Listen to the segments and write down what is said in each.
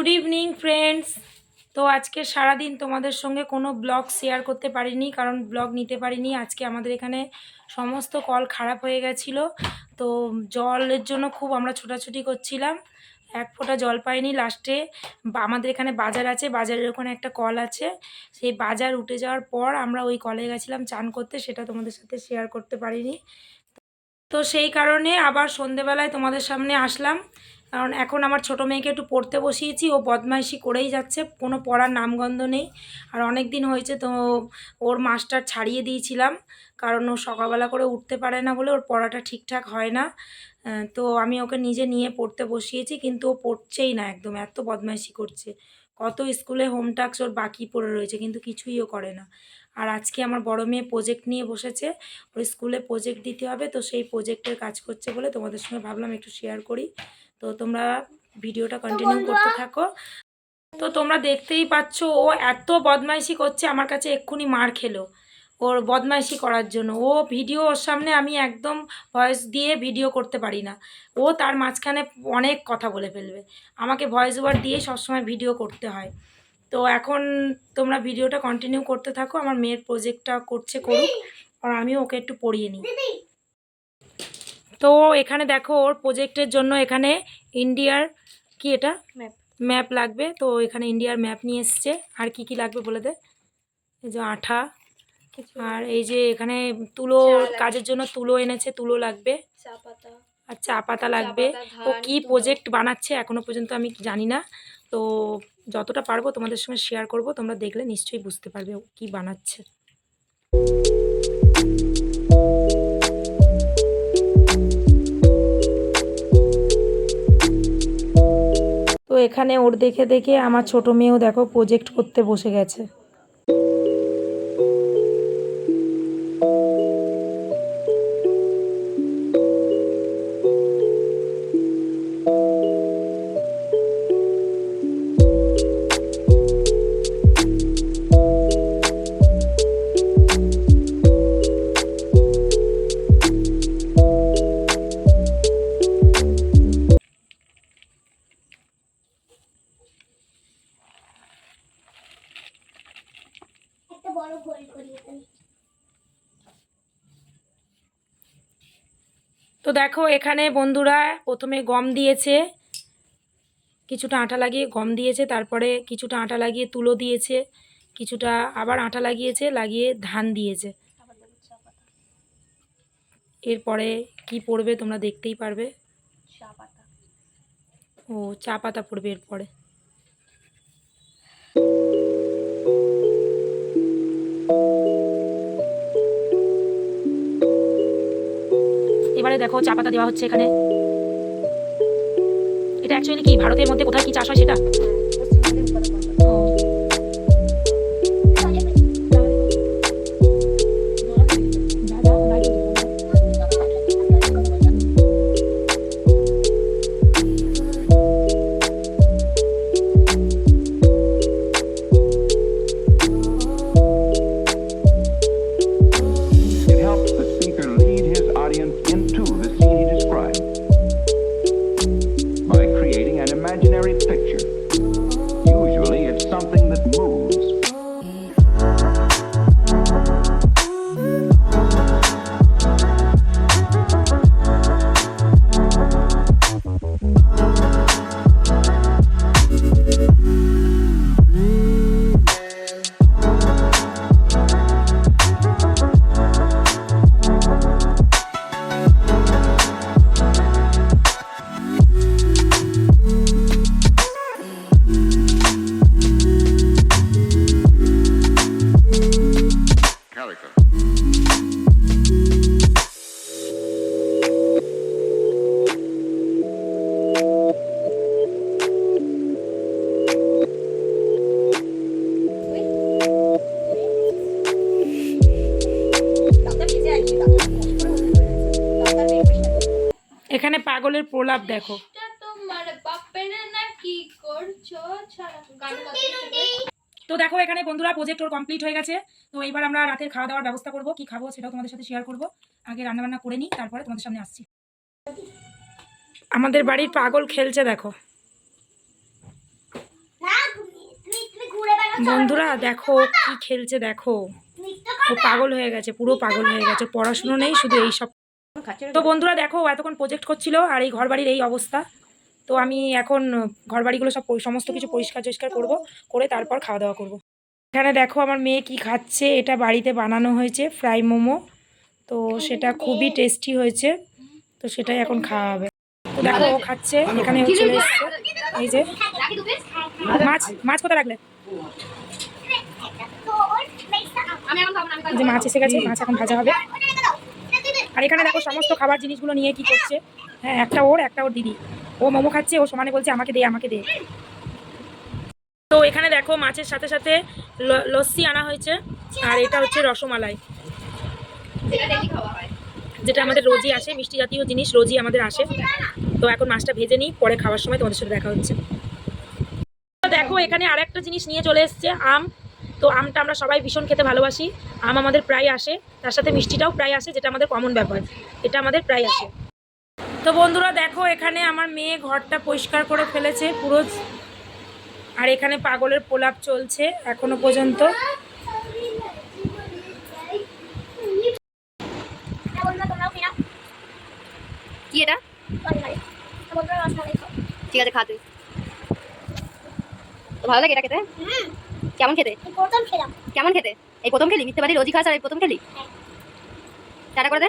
Good evening friends তো আজকে সারাদিন তোমাদের সঙ্গে কোনো ব্লগ শেয়ার করতে পারিনি, কারণ ব্লগ নিতে পারিনি। আজকে আমাদের এখানে সমস্ত কল খারাপ হয়ে গেছিল। তো জলের জন্য খুব আমরা ছোটাছুটি করছিলাম। এক ফোঁটা জল পাইনি লাস্টে আমাদের এখানে বাজার আছে, বাজারের ওখানে একটা কল আছে। সেই বাজার উঠে যাওয়ার পর আমরা ওই কলে গেছিলাম চান করতে, সেটা তোমাদের সাথে শেয়ার করতে পারিনি। তো সেই কারণে আবার সন্ধেবেলায় তোমাদের সামনে আসলাম। কারণ এখন আমার ছোটো মেয়েকে একটু পড়তে বসিয়েছি, ও বদমাইশি করেই যাচ্ছে, কোনো পড়ার নামগন্ধ নেই। আর অনেক দিন হয়েছে তো ওর মাস্টার ছাড়িয়ে দিয়েছিলাম, কারণ ও সকালবেলা করে উঠতে পারে না বলে ওর পড়াটা ঠিকঠাক হয় না। তো আমি ওকে নিজে নিয়ে পড়তে বসিয়েছি, কিন্তু ও পড়ছেই না একদম, এত বদমাইশি করছে। কত স্কুলে হোম টাস্ক ওর বাকি পড়ে রয়েছে, কিন্তু কিছুই ও করে না। আর আজকে আমার বড় মেয়ে প্রজেক্ট নিয়ে বসেছে। ওই স্কুলে প্রজেক্ট দিতে হবে তো সেই প্রজেক্টের কাজ করছে বলে তোমাদের সঙ্গে ভাবলাম একটু শেয়ার করি। তো তোমরা ভিডিওটা কন্টিনিউ করতে থাকো। তো তোমরা দেখতেই পাচ্ছ ও এত বদমাইশি করছে আমার কাছে এক্ষুনি মার খেলো ওর বদমাইশি করার জন্য। ও ভিডিও ওর সামনে আমি একদম ভয়েস দিয়ে ভিডিও করতে পারি না। ও তার মাঝখানে অনেক কথা বলে ফেলবে। আমাকে ভয়েস ওভার দিয়ে সবসময় ভিডিও করতে হয়। তো এখন তোমরা ভিডিওটা কন্টিনিউ করতে থাকো আমার মেয়ের প্রজেক্টটা করছে করুক আর আমিও ওকে একটু পড়িয়ে নিই। তো এখানে দেখো ওর প্রজেক্টের জন্য এখানে ইন্ডিয়ার কি এটা? ম্যাপ ম্যাপ লাগবে। তো এখানে ইন্ডিয়ার ম্যাপ নিয়ে এসছে। আর কি কি লাগবে বলে দে? এই যে আঠা। আর এই যে এখানে তুলো কাজের জন্য তুলো এনেছে তুলো লাগবে। আর চা পাতা লাগবে। ও কি। প্রজেক্ট বানাচ্ছে এখনও পর্যন্ত আমি জানি না। তো যতটা পারব তোমাদের সঙ্গে শেয়ার করব, তোমরা দেখলে নিশ্চয়ই বুঝতে পারবে কি বানাচ্ছে। তো এখানে ওর দেখে দেখে আমার ছোট মেয়েও দেখো প্রজেক্ট করতে বসে গেছে। তো দেখো এখানে বন্ধুরা প্রথমে গম দিয়েছে। কিছুটা আটা লাগিয়ে গম দিয়েছে তারপরে কিছুটা আটা লাগিয়ে তুলো দিয়েছে কিছুটা আবার আটা লাগিয়েছে লাগিয়ে ধান দিয়েছে। এরপরে কি পড়বে তোমরা দেখতেই পারবে। ও চা পাতা পড়বে এরপরে। এবারে দেখো চা পাতা দেওয়া হচ্ছে এখানে। এটা অ্যাকচুয়ালি কি, ভারতের মধ্যে কোথায় কি চাষ হয় সেটা? এখানে পাগলের প্রলাপ দেখো। তো দেখো এখানে বন্ধুরা প্রজেক্ট ওর কমপ্লিট হয়ে গেছে। তো এইবার আমরা রাতের খাওয়া দাওয়ার ব্যবস্থা করব। কি খাব সেটাও তোমাদের সাথে শেয়ার করব। আগে রান্নাবান্না করে নিই তারপরে তোমাদের সামনে আসছি। আমাদের বাড়ির পাগল খেলছে দেখো। বন্ধুরা দেখো কি খেলছে দেখো। ও পাগল হয়ে গেছে পুরো পাগল হয়ে গেছে। পড়াশুনো নেই শুধু এই সব তো বন্ধুরা দেখো ও এতক্ষণ প্রজেক্ট করছিল আর এই ঘরবাড়ির এই অবস্থা। তো আমি এখন ঘরবাড়িগুলো সব সমস্ত কিছু পরিষ্কার টরিষ্কার করব করে তারপর খাওয়া দাওয়া করব। এখানে দেখো আমার মেয়ে কি খাচ্ছে এটা বাড়িতে বানানো হয়েছে ফ্রাই মোমো। তো সেটা খুবই টেস্টি হয়েছে তো সেটাই এখন খাওয়া হবে। তো দেখো ও খাচ্ছে এখানে চলে এসছে। এই যে মাছ মাছ কোথায় রাখলে? আমি এখন খাব না আমি এই যে মাছ এসে গেছে মাছ এখন ভাজা হবে। আর এখানে দেখো সমস্ত খাবার জিনিসগুলো নিয়ে কি করছে? হ্যাঁ একটা ওর একটা ওর দিদি। ও মোমো খাচ্ছে, ও সমানে বলছে, আমাকে দে আমাকে দে। তো এখানে দেখো মাছের সাথে সাথে লস্যি আনা হয়েছে, আর এটা হচ্ছে রসমালাই। যেটা আমাদের রোজই আসে, মিষ্টি জাতীয় জিনিস, রোজই আমাদের আসে। তো এখন মাছটা ভেজে নিই, পরে খাওয়ার সময় তোমাদের সাথে দেখা হচ্ছে। দেখো এখানে আরেকটা জিনিস নিয়ে চলে এসছে, আম। তো আমটা আমরা সবাই ভীষণ খেতে ভালোবাসি। আম আমাদের প্রায় আসে তার সাথে মিষ্টিটাও প্রায় আসে যেটা আমাদের কমন ব্যাপার। এটা আমাদের প্রায় আসে। তো বন্ধুরা দেখো এখানে আমার মেয়ে ঘরটা পরিষ্কার করে ফেলেছে পুরো। আর এখানে পাগলের পোলাপ চলছে এখনও পর্যন্ত। কি এটা? ঠিক আছে খা তুই। তো ভালো লাগে এটা খেতে? কেমন খেতে? প্রথম খেলাম। কেমন খেতে? এই প্রথম খেলি? মিথ্যে বাড়ি রোজই খাস আর এই প্রথম খেলি? টাটা করে দে।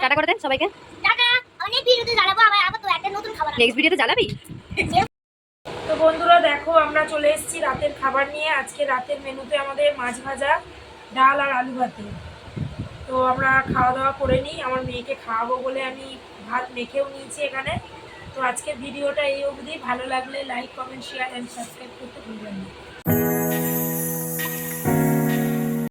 টাটা করে দে সবাইকে। টাটা। অনেক ভিডিওতে জানাব আবার আবার তো একটা নতুন খাবার নেক্সট ভিডিওতে জ্বালাবি? তো বন্ধুরা দেখো আমরা চলে এসেছি রাতের খাবার নিয়ে। আজকে রাতের মেনুতে আমাদের মাছ ভাজা ডাল আর আলু ভাতে। তো আমরা খাওয়া দাওয়া করে নিই। আমার মেয়েকে খাওয়াবো বলে আমি ভাত মেখেও নিয়েছি এখানে। তো আজকের ভিডিওটা এই অবধি। ভালো লাগলে like comment share and subscribe করতে ভুলবেন না।